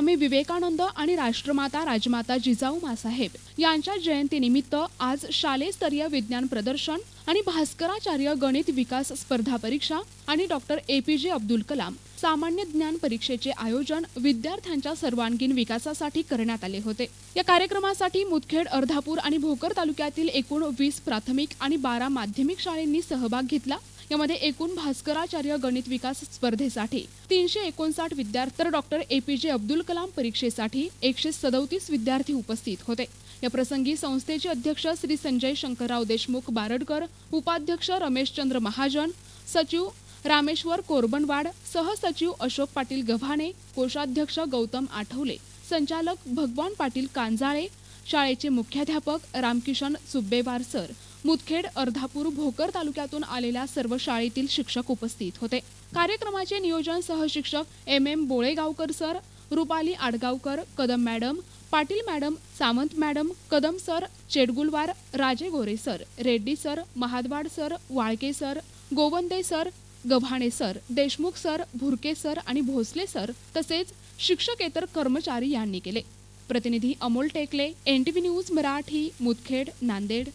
स्वामी विवेकानंद आणि राष्ट्रमाता राजमाता जिजाऊ मासाहेब यांच्या जयंतीनिमित्त आज शालेयस्तरीय विज्ञान प्रदर्शन आणि भास्कराचार्य गणित विकास स्पर्धा परीक्षा आणि डॉक्टर ए पी जे अब्दुल कलाम सामान्य ज्ञान परीक्षेचे आयोजन विद्यार्थ्यांच्या सर्वांगीण विकासासाठी करण्यात आले होते. या कार्यक्रमासाठी मुदखेड अर्धापूर आणि भोकर तालुक्यातील एकूण वीस प्राथमिक आणि बारा माध्यमिक शाळांनी सहभाग घेतला. यामध्ये एकूण भास्कराचार्य गणित विकास स्पर्धेसाठी तीनशे एकोणसाठ विद्यार्थी तर डॉक्टर ए पी जे अब्दुल कलाम परीक्षेसाठी एकशे सदोतीस विद्यार्थी उपस्थित होते. या प्रसंगी संस्थेचे अध्यक्ष श्री संजय शंकरराव देशमुख बारडकर उपाध्यक्ष रमेशचंद्र महाजन सचिव रामेश्वर कोरबनवाड सहसचिव अशोक पाटील गव्हाणे कोषाध्यक्ष गौतम आठवले संचालक भगवान पाटील कांजाळे शाळेचे मुख्याध्यापक रामकिशन सुब्बेवार सर मुदखेड अर्धापूर भोकर तालुक्यातून आलेल्या सर्व शाळेतील शिक्षक उपस्थित होते. कार्यक्रमाचे नियोजन सहशिक्षक M M Bolegaonkar sir Rupali Adgaonkar Kadam madam Patil madam Sawant madam Kadam sir Chedgulwar Raje Gore sir Reddy sir Mahadwad sir Walke sir Gowande sir Gavhane sir Deshmukh sir Bhurke sir आणि Bhosale sir तसेच शिक्षकेतर कर्मचारी यांनी केले. प्रतिनिधी Amol Tekale NTV news Marathi Mudkhed Nanded.